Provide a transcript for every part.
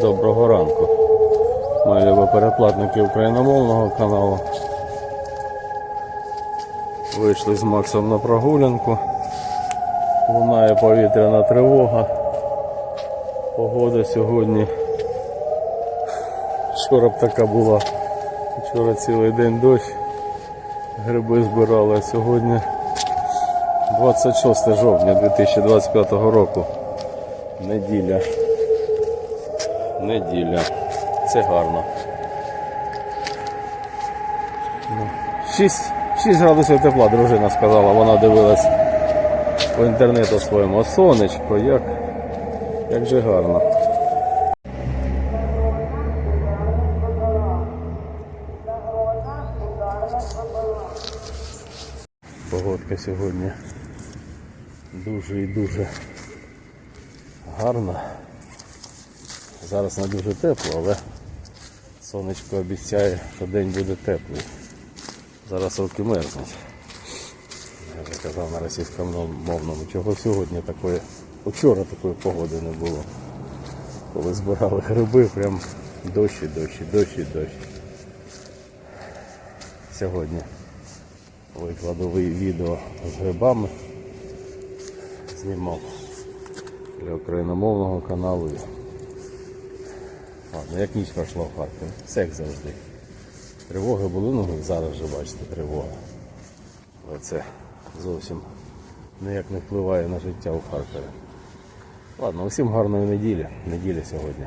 Доброго ранку. Мої любі переплатники україномовного каналу. Вийшли з Максом на прогулянку. Лунає повітряна тривога. Погода сьогодні. Вчора б така була. Вчора цілий день дощ. Гриби збирали, сьогодні 26 жовтня 2025 року. Неділя. Неділя. Це гарно. Ну, 6, 6 градусів тепла, дружина сказала, вона дивилась по інтернету своєму сонечко, як, як же гарно. Погодка сьогодні дуже і дуже гарна. Зараз не дуже тепло, але сонечко обіцяє, що день буде теплий. Зараз руки мерзнуть. Я вже казав на російському мовному, чого сьогодні такої, вчора такої погоди не було. Коли збирали гриби, прям дощ дощ, дощ дощ. Сьогодні викладу відео з грибами. Знімав для україномовного каналу. Ладно, як ніч пройшла в Харкові. Все як завжди. Тривоги були, ну зараз вже бачите тривога. Але це зовсім ніяк не впливає на життя у Харкові. Ладно, усім гарної неділі. Неділя сьогодні.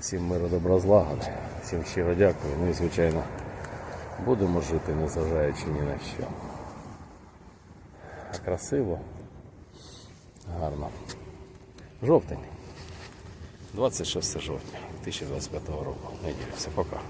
Всім миру добра злагоди. Всім щиро дякую. Ну і звичайно, будемо жити, незважаючи ні на що. Красиво, гарно. Жовтень. 26 жовтня 2025 року. Неділю. Все, пока.